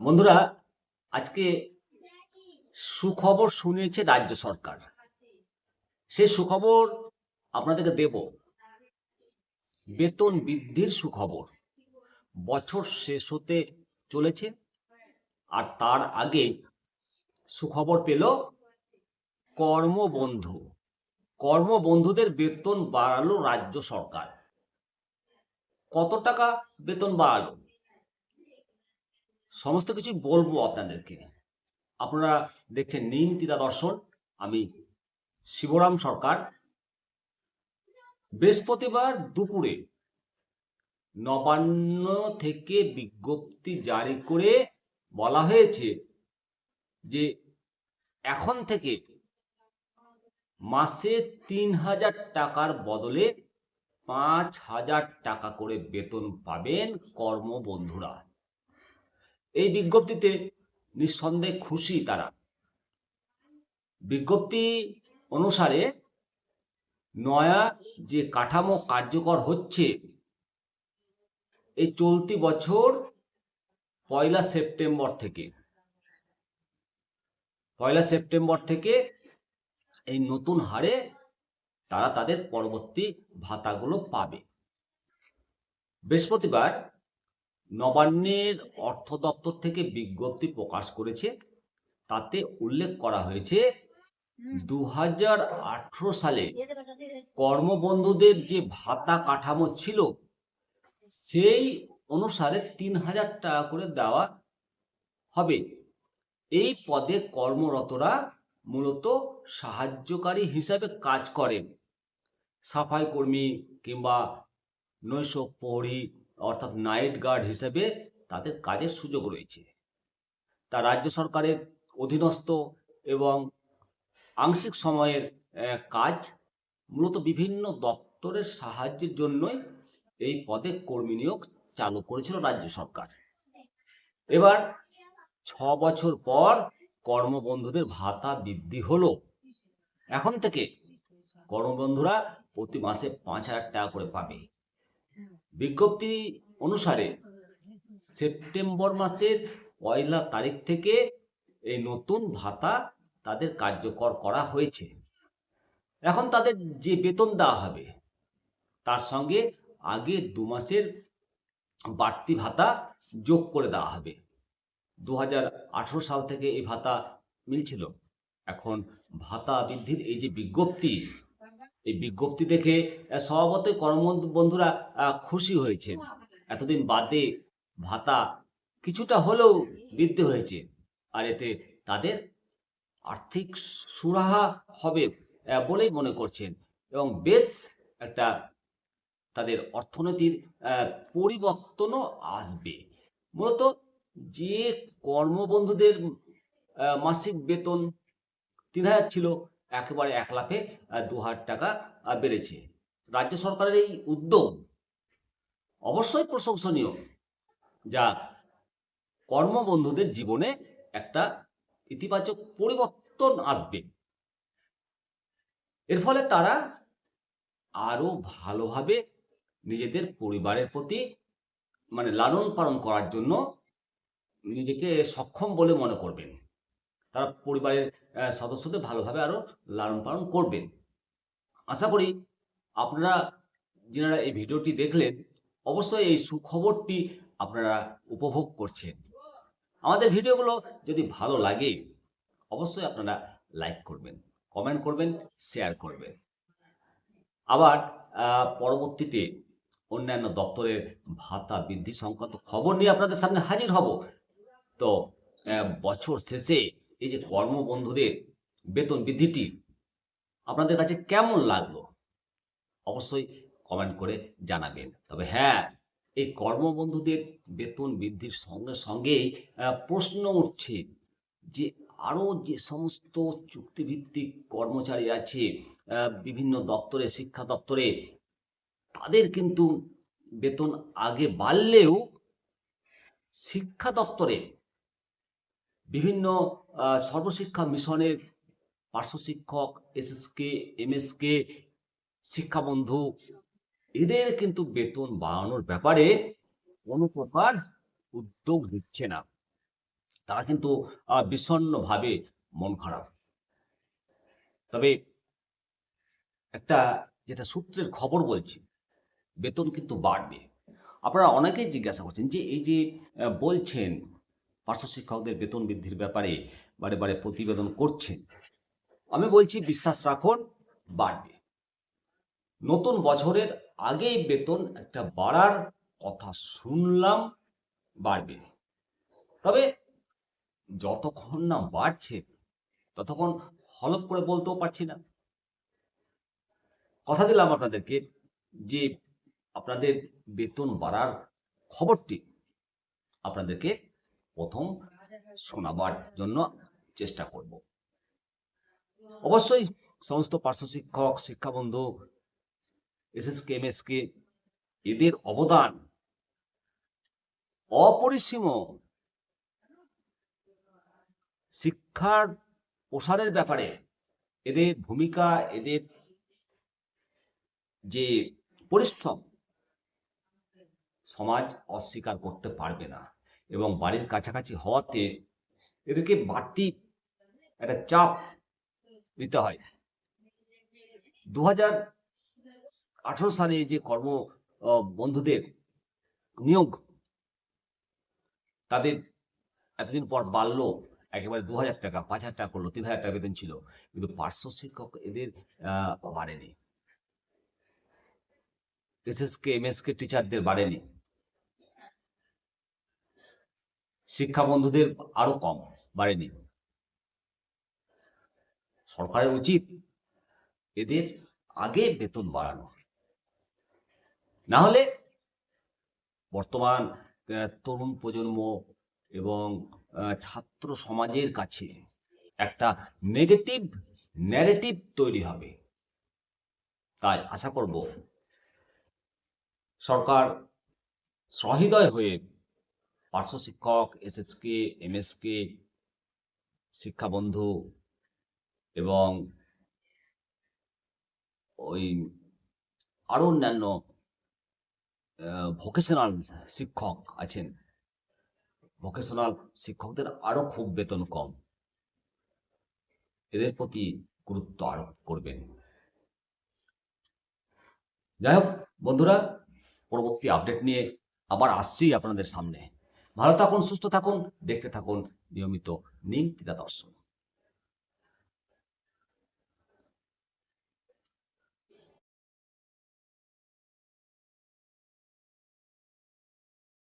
বন্ধুরা, আজকে সুখবর শুনিয়েছে রাজ্য সরকার। সে সুখবর আপনাদেরকে দেব। বেতন বৃদ্ধির সুখবর বছর শেষ হতে চলেছে, আর তার আগে সুখবর পেল কর্মবন্ধু। কর্মবন্ধুদের বেতন বাড়ালো রাজ্য সরকার। কত টাকা বেতন বাড়ালো? সমস্ত কিছু বলব আপনাদেরকে। আপনারা দেখছেন নিম তিতা দর্শন, আমি শিবরাম সরকার। বৃহস্পতিবার দুপুরে নবান্ন থেকে বিজ্ঞপ্তি জারি করে বলা হয়েছে যে এখন থেকে মাসে তিন হাজার টাকার বদলে পাঁচ হাজার টাকা করে বেতন পাবেন কর্মবন্ধুরা। এই বিজ্ঞপ্তিতে নিঃসন্দেহে খুশি তারা। বিজ্ঞপ্তি অনুসারে নয়া যে কাঠামো কার্যকর হচ্ছে, এই চলতি বছর পয়লা সেপ্টেম্বর থেকে। পয়লা সেপ্টেম্বর থেকে এই নতুন হারে তারা তাদের পরবর্তী ভাতাগুলো পাবে। বৃহস্পতিবার নবান্নের অর্থ দপ্তর থেকে বিজ্ঞপ্তি প্রকাশ করেছে। তাতে উল্লেখ করা হয়েছে দু হাজার আঠেরো সালে কর্মবন্ধুদের যে ভাতা কাঠামো ছিল সেই অনুসারে তিন হাজার টাকা করে দেওয়া হবে। এই পদে কর্মরতরা মূলত সাহায্যকারী হিসাবে কাজ করেন। সাফাই কর্মী কিংবা নৈশ প্রহরী অর্থাৎ নাইট গার্ড হিসেবে তাদের কাজের সুযোগ রয়েছে। তা রাজ্য সরকারের অধীনস্থ এবং আংশিক সময়ের কাজ মূলত বিভিন্ন দপ্তরের সাহায্যের জন্যই এই পদে কর্মী নিয়োগ চালু করেছিল রাজ্য সরকার। এবার ছ বছর পর কর্মবন্ধুদের ভাতা বৃদ্ধি হলো। এখন থেকে কর্মবন্ধুরা প্রতি মাসে পাঁচ হাজার টাকা করে পাবে। বিজ্ঞপ্তি অনুসারে সেপ্টেম্বর মাসের পয়লা তারিখ থেকে এই নতুন ভাতা তাদের কার্যকর করা হয়েছে। এখন তাদের যে বেতন দেওয়া হবে, তার সঙ্গে আগে দু মাসের বাড়তি ভাতা যোগ করে দেওয়া হবে। দু হাজার আঠারো সাল থেকে এই ভাতা মিলছিল। এখন ভাতা বৃদ্ধির এই যে বিজ্ঞপ্তি এই বিজ্ঞপ্তি দেখে স্বভাবতই কর্মবন্ধুরা আহ, খুশি হয়েছে এতদিন বাদে ভাতা কিছুটা হলেও বৃদ্ধি হয়েছে। আর এতে তাদের আর্থিক সুরাহা হবে বলেই মনে করছেন। এবং বেশ একটা তাদের অর্থনীতির পরিবর্তনও আসবে। মূলত যে কর্মবন্ধুদের মাসিক বেতন তিন হাজার ছিল একেবারে এক লাফে দু হাজার টাকা বেড়েছে। রাজ্য সরকারের এই উদ্যোগ অবশ্যই প্রশংসনীয়, যা কর্মবন্ধুদের জীবনে একটা ইতিবাচক পরিবর্তন আসবে। এর ফলে তারা আরও ভালোভাবে নিজেদের পরিবারের প্রতি মানে লালন পালন করার জন্য নিজেকে সক্ষম বলে মনে করবেন। তারা পরিবারের সদস্যদের ভালোভাবে আরও লালন পালন করবেন। আশা করি আপনারা যারা এই ভিডিওটি দেখলেন, অবশ্যই এই সুখবরটি আপনারা উপভোগ করছেন। আমাদের ভিডিওগুলো যদি ভালো লাগে, অবশ্যই আপনারা লাইক করবেন, কমেন্ট করবেন, শেয়ার করবেন। আবার পরবর্তীতে অন্যান্য দপ্তরের ভাতা বৃদ্ধি সংক্রান্ত খবর নিয়ে আপনাদের সামনে হাজির হব। তো বছর শেষে এই যে কর্মবন্ধুদের বেতন বৃদ্ধিটি আপনাদের কাছে কেমন লাগল? অবশ্যই কমেন্ট করে জানাবেন। তবে হ্যাঁ এই কর্মবন্ধুদের বেতন বৃদ্ধির সঙ্গে সঙ্গেই প্রশ্ন উঠছে যে আরও যে সমস্ত চুক্তিভিত্তিক কর্মচারী আছে বিভিন্ন দপ্তরে, শিক্ষা দপ্তরে, তাদের কিন্তু বেতন আগে বাড়লেও শিক্ষা দপ্তরে বিভিন্ন সর্বশিক্ষা মিশনের পার্শ্ব শিক্ষক এসএসকে এমএসকে শিক্ষাবন্ধু এদের কিন্তু বেতন বাড়ানোর ব্যাপারে কোনো প্রকার উদ্যোগ নিচ্ছে না। তারা কিন্তু আহ, বিষণ্ণভাবে মন খারাপ। তবে একটা যেটা সূত্রের খবর বলছি বেতন কিন্তু বাড়বে। আপনারা অনেকেই জিজ্ঞাসা করছেন যে এই যে বলছেন পার্শ্ব শিক্ষকদের বেতন বৃদ্ধির ব্যাপারে বারে বারে প্রতিবেদন করছেন আমি বলছি, বিশ্বাস রাখুন, বাড়বে। নতুন বছরের আগেই বেতন একটা বাড়ার কথা শুনলাম, বাড়বে। তবে যতক্ষণ না বাড়ছে, ততক্ষণ হলপ করে বলতেও পারছি না। কথা দিলাম আপনাদেরকে যে আপনাদের বেতন বাড়ার খবরটি আপনাদেরকে প্রথম শোনাবার জন্য চেষ্টা করব। অবশ্যই সমস্ত পার্শ্ব শিক্ষক শিক্ষাবন্ধু এসএসকে এমএসকে এদের অবদান অপরিসীম শিক্ষার প্রসারের ব্যাপারে এদের ভূমিকা এদের যে পরিশ্রম সমাজ অস্বীকার করতে পারবে না। এবং বাড়ির কাছাকাছি হওয়াতে এদেরকে বাড়তি একটা চাপ দিতে হয়। দু হাজার আঠারো সালে যে কর্ম বন্ধুদের নিয়োগ তাদের এতদিন পর বাড়লো, একেবারে দু হাজার টাকা পাঁচ হাজার টাকা করল তিন হাজার টাকা বেতন ছিল, কিন্তু পার্শ্ব শিক্ষক এদের বাড়েনি। এসএসকে এমএসকে টিচারদের বাড়েনি। শিক্ষা বন্ধুদের আরও কম বাড়েনি। সরকারের উচিত এদের আগে বেতন বাড়ানো। না হলে বর্তমান তরুণ প্রজন্ম এবং ছাত্র সমাজের কাছে একটা নেগেটিভ ন্যারেটিভ তৈরি হবে। তাই আশা করব সরকার সহৃদয় হয়ে পার্শ্ব শিক্ষক এসএসকে এমএসকে শিক্ষাবন্ধু এবং ওই আরও অন্যান্য ভোকেশনাল শিক্ষক আছেন। ভোকেশনাল শিক্ষকদের আরও খুব বেতন কম। এদের প্রতি গুরুত্ব আরোপ করবেন। যাই হোক, বন্ধুরা, পরবর্তী আপডেট নিয়ে আবার আসছি আপনাদের সামনে। ভালো থাকুন সুস্থ থাকুন দেখতে থাকুন নিয়মিত নিম দর্শন।